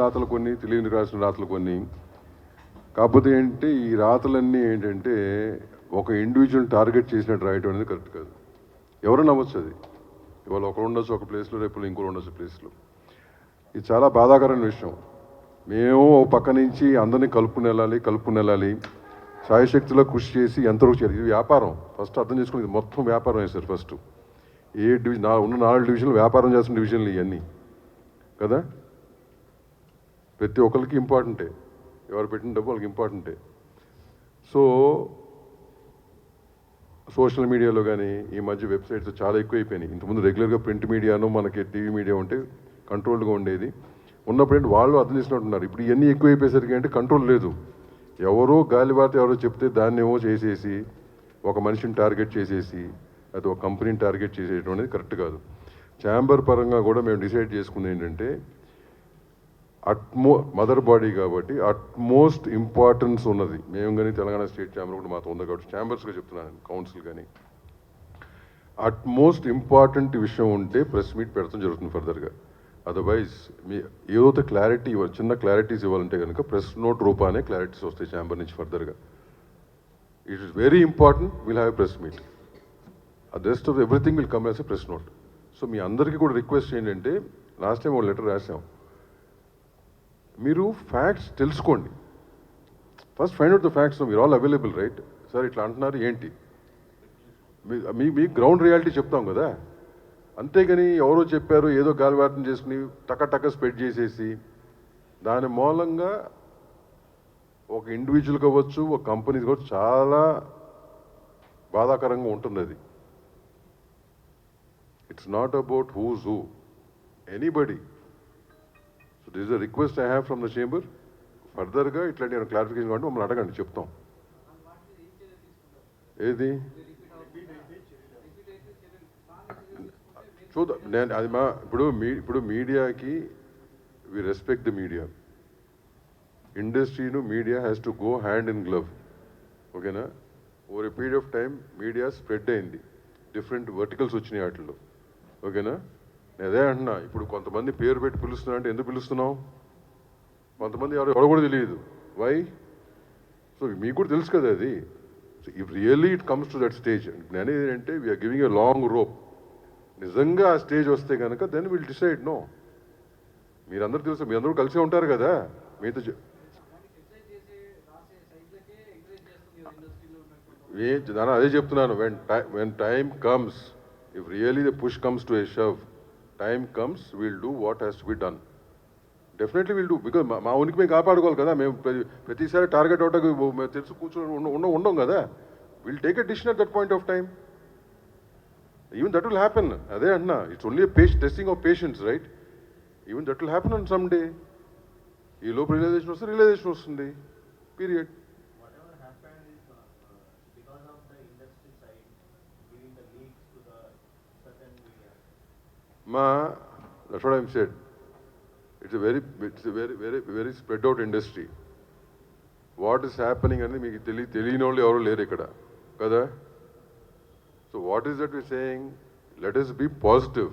రాతలు కొన్ని తెలియని రాసిన రాతలు కొన్ని. కాకపోతే ఏంటి ఈ రాతలన్నీ ఏంటంటే ఒక ఇండివిజువల్ టార్గెట్ చేసినట్టు రాయటం అనేది కరెక్ట్ కాదు. ఎవరు నమ్మొచ్చు అది? ఇవాళ ఒకరు ఉండొచ్చు ఒక ప్లేస్లో రేపు ఇంకోరు ఉండొచ్చు ప్లేస్లో ఇది చాలా బాధాకరమైన విషయం. మేము ఓ పక్క నుంచి అందరినీ కలుపుకుని వెళ్ళాలి కలుపుకుని వెళ్ళాలి. సాయశక్తిలో కృషి చేసి ఎంతవరకు చేయాలి? ఇది వ్యాపారం. ఫస్ట్ అర్థం చేసుకుని ఇది మొత్తం వ్యాపారం వేశారు ఫస్ట్ ఏ డివిజన్ ఉన్న నాలుగు డివిజన్లు వ్యాపారం చేస్తున్న డివిజన్లు ఇవన్నీ. కదా? ప్రతి ఒక్కరికి ఇంపార్టెంటే. ఎవరు పెట్టిన డబ్బు వాళ్ళకి ఇంపార్టెంటే. సో సోషల్ మీడియాలో కానీ ఈ మధ్య వెబ్సైట్స్ చాలా ఎక్కువైపోయినాయి. ఇంతకుముందు రెగ్యులర్గా ప్రింట్ మీడియాను మనకి టీవీ మీడియా ఉంటే కంట్రోల్డ్గా ఉండేది. ఉన్నప్పుడు వాళ్ళు అర్థం చేసినట్టున్నారు ఇప్పుడు ఇవన్నీ ఎక్కువైపోయేసరికి అంటే కంట్రోల్ లేదు. ఎవరో గాలిబాట ఎవరో చెప్తే దాన్ని ఏమో చేసేసి ఒక మనిషిని టార్గెట్ చేసేసి అది ఒక కంపెనీని టార్గెట్ చేసేయడం అనేది కరెక్ట్ కాదు. ఛాంబర్ పరంగా కూడా మేము డిసైడ్ చేసుకుంది ఏంటంటే అట్మో మదర్ బాడీ కాబట్టి అట్మోస్ట్ ఇంపార్టెన్స్ ఉన్నది. మేము కానీ తెలంగాణ స్టేట్ ఛాంబర్ కూడా మాతో ఉంది కాబట్టి ఛాంబర్స్గా చెప్తున్నాను కౌన్సిల్ కానీ అట్మోస్ట్ ఇంపార్టెంట్ విషయం ఉంటే ప్రెస్ మీట్ పెడతాం జరుగుతుంది ఫర్దర్గా. అదర్వైజ్ మీ ఏదో క్లారిటీ చిన్న క్లారిటీస్ ఇవ్వాలంటే కనుక ప్రెస్ నోట్ రూపానే క్లారిటీస్ వస్తాయి ఛాంబర్ నుంచి ఫర్దర్గా. It is very important will have press meet the rest of everything will come as a press note so మీ అందరికీ కూడా రిక్వెస్ట్ ఏంటంటే లాస్ట్ టైం ఒక లెటర్ రాసాం మీరు ఫ్యాక్ట్స్ తెలుసుకోండి. First find out the facts మీరు ఆల్ అవైలబుల్ రైట్ సార్ ఇట్లా అంటున్నారు ఏంటి? మీ- మీ గ్రౌండ్ రియాలిటీ చెప్తాం కదా. అంతేగాని ఎవరో చెప్పారు ఏదో గాలివాటం చేసుకుని టక టక స్ప్రెడ్ చేసేసి దాని మూలంగా ఒక ఇండివిజువల్ కావచ్చు ఒక కంపెనీ కావచ్చు చాలా బాధాకరంగా ఉంటుంది అది. It's not about whose who anybody so this a request I have from the chamber ఫర్దర్గా ఇట్లాంటి క్లారిఫికేషన్ కావాలంటే మమ్మల్ని అడగండి చెప్తాం. ఏది? చూద్దాం. నేను అది మా ఇప్పుడు మీ ఇప్పుడు మీడియాకి we respect the media ఇండస్ట్రీను media has to go hand in glove ఓకేనా over a period of time media spread అయింది. డిఫరెంట్ వర్టికల్స్ వచ్చినాయి వాటిల్లో. ఓకేనా నేను అదే అంటున్నా ఇప్పుడు కొంతమంది పేరు పెట్టి పిలుస్తున్నా అంటే ఎందుకు పిలుస్తున్నావు? కొంతమంది ఎవరు ఎవరు కూడా తెలియదు. వై సో మీకు కూడా తెలుసు కదా అది. So if really it comes to that stage నేను అనేది ఏంటంటే we're giving a long rope నిజంగా ఆ స్టేజ్ వస్తే కనుక దెన్ విల్ డిసైడ్ నో మీరందరూ తెలుసు మీరందరూ కలిసే ఉంటారు కదా. మీతో నేను అదే చెప్తున్నాను. When time when time comes if really the push comes to a shove time comes will do what has to be done definitely will do because మా ఉనికి మేము కాపాడుకోవాలి కదా. మేము ప్రతిసారి టార్గెట్ అవుటకు మేము తెలుసు కూర్చొని ఉండ ఉండం కదా. Will take a decision at that point of time even that will happen అదే అంటున్నా. It's only పేష్ testing of patients right even that will happen on some day ఈ లోపు రియలైజేషన్ వస్తే రియలైజేషన్ వస్తుంది. పీరియడ్ మా Laxman what said it's very it's very very very spread out industry what is happening అనేది మీకు తెలియ తెలియని వాళ్ళు ఎవరు లేరు ఇక్కడ. కదా? So what is that we saying let us be positive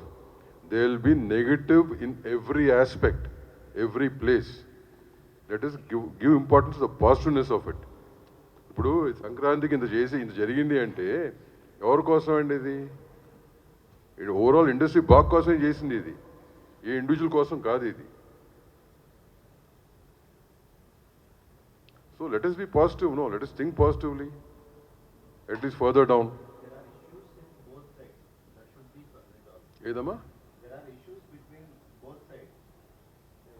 they will be negative in every aspect every place let us give give importance the positiveness of it ఇప్పుడు సంక్రాంతికి ఇంత చేసి ఇంత జరిగింది అంటే ఎవరి కోసం అండి ఇది? ఇది ఓవరాల్ ఇండస్ట్రీ బాగ్ కోసమే చేసింది ఇది. ఏ ఇండివిజువల్ కోసం కాదు ఇది. So let us be positive no let us think positively it is further down There are issues in both sides that should be resolved. ఏదమ్మా There are issues between both sides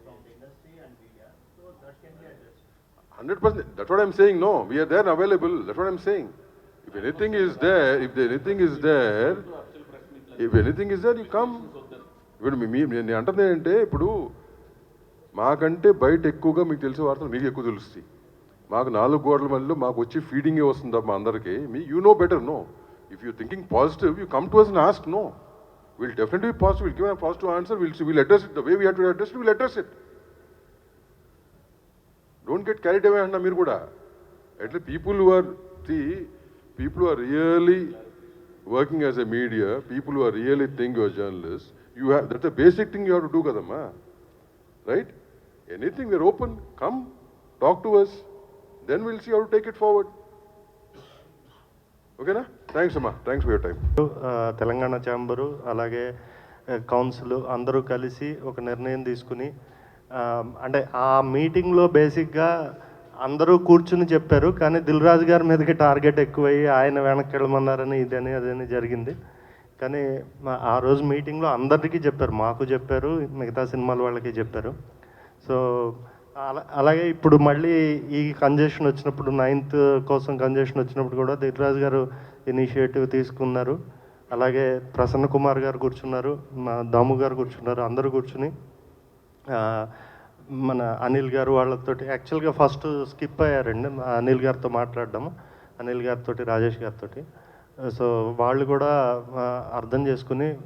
from the industry and media, so that can be addressed. Hundred percent that what I'm saying no we're there available that what I'm saying if anything is there if anything is there if anything is there you come ఇప్పుడు మీ నేను అంటుంది ఏంటంటే ఇప్పుడు మాకంటే బయట ఎక్కువగా మీకు తెలిసే వార్తలు మీకు ఎక్కువ తెలుస్తాయి. మాకు నాలుగు గోడల మధ్యలో మాకు వచ్చి ఫీడింగే వస్తుంది మా అందరికీ. మీ you know better no if you thinking positive you come to us and ask no will definitely positive will give positive answer will will address it the way we have to address will address it don't get carried away అన్న మీరు కూడా. అట్లా people who are the people are really working as a media people who are really think your journalist you have that the basic thing you have to do కదమ్మా right anything we're open come talk to us then will see how take it forward ఓకేనా thanks అమ్మా thanks for your time Telangana chamber అలాగే uh, council అందరూ కలిసి ఒక నిర్ణయం తీసుకుని um, అంటే ఆ మీటింగ్లో బేసిక్గా అందరూ కూర్చుని చెప్పారు కానీ దిల్ రాజు గారి మీదకి టార్గెట్ ఎక్కువయ్యి ఆయన వెనక్కి వెళ్ళమన్నారని ఇదని అదని జరిగింది. కానీ మా- ఆ రోజు మీటింగ్లో అందరికీ చెప్పారు మాకు చెప్పారు మిగతా సినిమాల వాళ్ళకి చెప్పారు. సో అలా అలాగే ఇప్పుడు మళ్ళీ ఈ కంజెషన్ వచ్చినప్పుడు నైన్త్ కోసం కంజెషన్ వచ్చినప్పుడు కూడా దిల్రాజు గారు ఇనిషియేటివ్ తీసుకున్నారు. అలాగే ప్రసన్న కుమార్ గారు కూర్చున్నారు మా దాము గారు కూర్చున్నారు అందరూ కూర్చుని మన అనిల్ గారు వాళ్ళతోటి యాక్చువల్గా ఫస్ట్ స్కిప్ అయ్యారండి. అనిల్ గారితో మాట్లాడడం అనిల్ గారితో రాజేష్ గారితో సో వాళ్ళు కూడా అర్థం చేసుకుని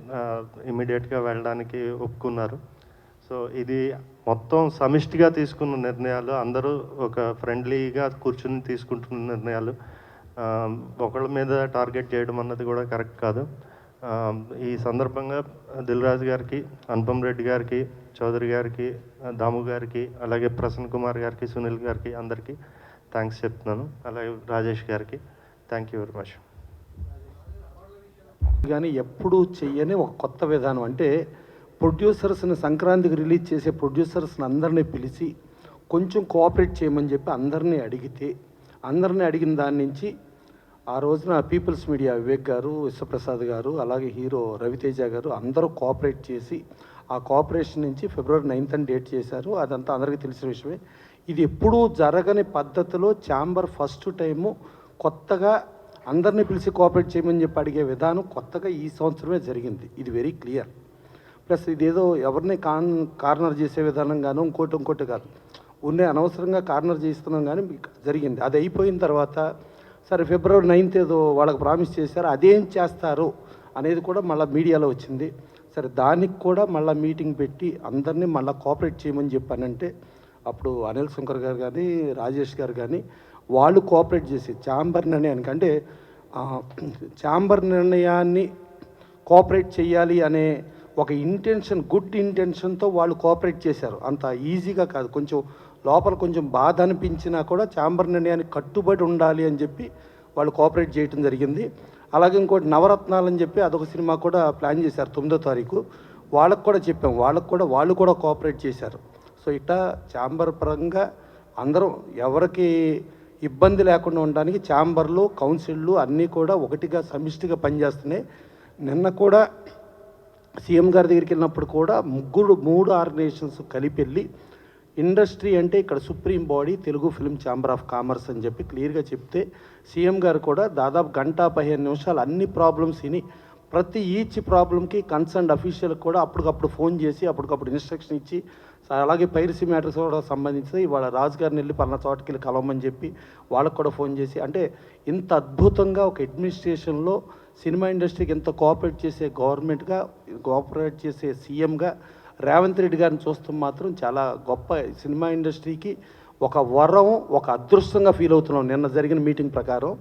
ఇమీడియట్గా వెళ్ళడానికి ఒప్పుకున్నారు. సో ఇది మొత్తం సమిష్టిగా తీసుకున్న నిర్ణయాలు అందరూ ఒక ఫ్రెండ్లీగా కూర్చుని తీసుకుంటున్న నిర్ణయాలు. ఒకళ్ళ మీద టార్గెట్ చేయడం అన్నది కూడా కరెక్ట్ కాదు. ఈ సందర్భంగా దిల్రాజు గారికి అనుపమ్ రెడ్డి గారికి చౌదరి గారికి దాము గారికి అలాగే ప్రసన్న కుమార్ గారికి సునీల్ గారికి అందరికీ థ్యాంక్స్ చెప్తున్నాను. అలాగే రాజేష్ గారికి థ్యాంక్ యూ వెరీ మచ్. కానీ ఎప్పుడూ చెయ్యని ఒక కొత్త విధానం. అంటే ప్రొడ్యూసర్స్ని సంక్రాంతికి రిలీజ్ చేసే ప్రొడ్యూసర్స్ని అందరినీ పిలిచి కొంచెం కోఆపరేట్ చేయమని చెప్పి అందరినీ అడిగితే అందరినీ అడిగిన దాని నుంచి ఆ రోజున పీపుల్స్ మీడియా వివేక్ గారు విశ్వప్రసాద్ గారు అలాగే హీరో రవితేజ గారు అందరూ కోఆపరేట్ చేసి ఆ కోఆపరేషన్ నుంచి ఫిబ్రవరి నైన్త్ అని డేట్ చేశారు. అదంతా అందరికీ తెలిసిన విషయమే. ఇది ఎప్పుడూ జరగని పద్ధతిలో ఛాంబర్ ఫస్ట్ టైము కొత్తగా అందరినీ పిలిచి కోఆపరేట్ చేయమని చెప్పి అడిగే విధానం కొత్తగా ఈ సంవత్సరమే జరిగింది. ఇది వెరీ క్లియర్. ప్లస్ ఇదేదో ఎవరిని కాన్ కార్నర్ చేసే విధానం గాను ఇంకోటి ఇంకోటి కాదు. ఉన్నే అనవసరంగా కార్నర్ చేస్తున్నాం కానీ జరిగింది. అది అయిపోయిన తర్వాత సరే ఫిబ్రవరి నైన్త్ ఏదో వాళ్ళకి ప్రామిస్ చేశారు అదేం చేస్తారు? అనేది కూడా మళ్ళీ మీడియాలో వచ్చింది. సరే దానికి కూడా మళ్ళీ మీటింగ్ పెట్టి అందరినీ మళ్ళీ కోఆపరేట్ చేయమని చెప్పానంటే అప్పుడు అనిల్ శంకర్ గారు కానీ రాజేష్ గారు కానీ వాళ్ళు కోఆపరేట్ చేసి ఛాంబర్ నిర్ణయానికి అంటే ఛాంబర్ నిర్ణయాన్ని కోఆపరేట్ చేయాలి అనే ఒక ఇంటెన్షన్ గుడ్ ఇంటెన్షన్తో వాళ్ళు కోఆపరేట్ చేశారు. అంత ఈజీగా కాదు. కొంచెం లోపల కొంచెం బాధ అనిపించినా కూడా ఛాంబర్ నిర్ణయానికి కట్టుబడి ఉండాలి అని చెప్పి వాళ్ళు కోఆపరేట్ చేయటం జరిగింది. అలాగే ఇంకోటి నవరత్నాలు అని చెప్పి అదొక సినిమా కూడా ప్లాన్ చేశారు తొమ్మిదో తారీఖు. వాళ్ళకు కూడా చెప్పాం. వాళ్ళకు కూడా వాళ్ళు కూడా కోఆపరేట్ చేశారు. సో ఇట్లా ఛాంబర్ పరంగా అందరం ఎవరికి ఇబ్బంది లేకుండా ఉండడానికి ఛాంబర్లు కౌన్సిళ్ళు అన్నీ కూడా ఒకటిగా సమిష్టిగా పనిచేస్తున్నాయి. నిన్న కూడా సీఎం గారి దగ్గరికి వెళ్ళినప్పుడు కూడా ముగ్గురు మూడు ఆర్గనైజేషన్స్ కలిపి వెళ్ళి ఇండస్ట్రీ అంటే ఇక్కడ supreme body Telugu film chamber of commerce అని చెప్పి క్లియర్గా చెప్తే సీఎం గారు కూడా దాదాపు గంట పదిహేను నిమిషాలు అన్ని ప్రాబ్లమ్స్ విని ప్రతి ఈచ్ ప్రాబ్లంకి కన్సర్న్ అఫీషియల్ కూడా అప్పటికప్పుడు ఫోన్ చేసి అప్పటికప్పుడు ఇన్స్ట్రక్షన్ ఇచ్చి అలాగే పైరసీ మ్యాటర్స్ కూడా సంబంధించి ఇవాళ రాజు గారిని వెళ్ళి పలానా చోటకి వెళ్ళి కలవమని చెప్పి వాళ్ళకు కూడా ఫోన్ చేసి అంటే ఇంత అద్భుతంగా ఒక అడ్మినిస్ట్రేషన్లో సినిమా ఇండస్ట్రీకి ఎంత కోఆపరేట్ చేసే గవర్నమెంట్గా కోఆపరేట్ చేసే సీఎంగా రేవంత్ రెడ్డి గారిని చూస్తాం మాత్రం చాలా గొప్ప సినిమా ఇండస్ట్రీకి ఒక వరం ఒక అదృష్టంగా ఫీల్ అవుతున్నాం. నిన్న జరిగిన మీటింగ్ ప్రకారం.